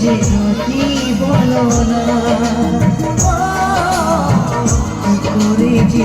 যে কি বলো না। করে যে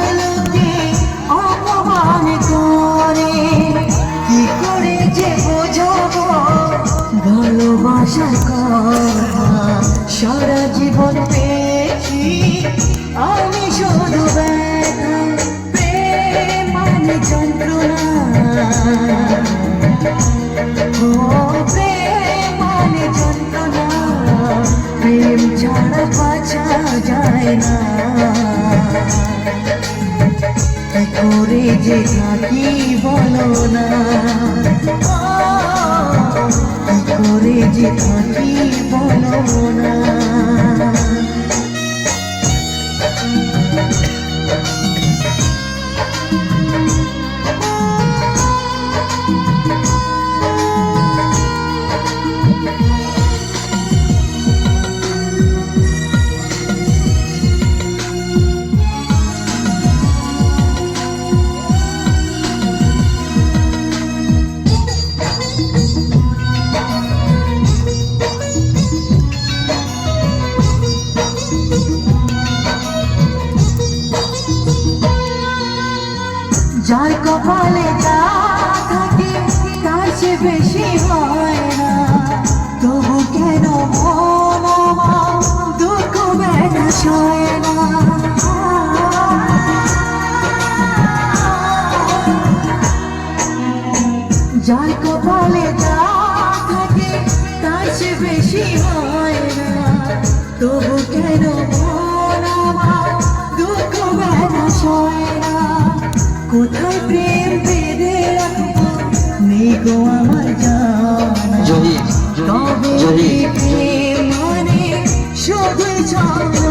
আমি শুধু ব্যথা, প্রেম মানে যন্ত্রণা। ও প্রেম মানে যন্ত্রণা, প্রেম ছাড়া বাঁচা যায় বলো না। করে যে থাকি বলো না। কপালে যা থাকে তার চেয়ে বেশি হয় না। তবু কেন দুঃখ না? যার কপালে যা থাকে তার বেশি হয় না। তবু কেন কোথায় প্রেম বেঁধে রাখব? নেই গো আমার জানা তবে প্রেম মানে শুধুই ছলনা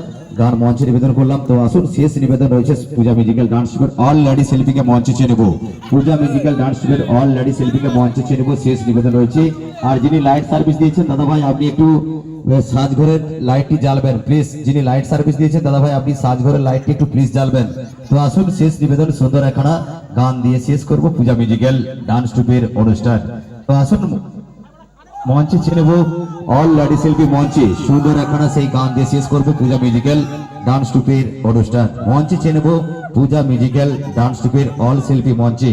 গান মঞ্চে নিবেদন করলাম। তো আসুন, শেষ নিবেদন রয়েছে পূজা মিউজিক্যাল ডান্স টিমের অল লেডি শিল্পীকে মঞ্চে চেয়ে নেব। পূজা মিউজিক্যাল ডান্স টিমের অল লেডি শিল্পীকে মঞ্চে চেয়ে নেব, শেষ নিবেদন রয়েছে। আর যিনি লাইট সার্ভিস দিয়েছেন, দাদা ভাই, আপনি একটু সাজঘরের লাইটটি জ্বালবেন প্লিজ যিনি লাইট সার্ভিস দিয়েছেন, দাদা ভাই, আপনি সাজঘরের লাইটটি একটু প্লিজ জ্বালবেন। তো আসুন, শেষ নিবেদন, সুন্দর একখানা গান দিয়ে শেষ করব পূজা মিউজিক্যাল ডান্স টুপের অনুষ্ঠান। তো আসুন মঞ্চে চিনব অল লাডি শিল্পী মঞ্চে সুন্দর একখানা সেই গান দিয়ে শেষ করব পূজা মিউজিক্যাল ডান্স টুপের অনুষ্ঠান। মঞ্চে চিনব পূজা মিউজিক্যাল ডান্স টুপের অল শিল্পী মঞ্চে।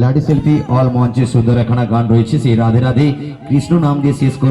লাডি শিল্পী অল মঞ্চে সুন্দর একখানা গান রয়েছে, সেই রাধে রাধে। কৃষ্ণ নাম দিয়ে শেষ করব।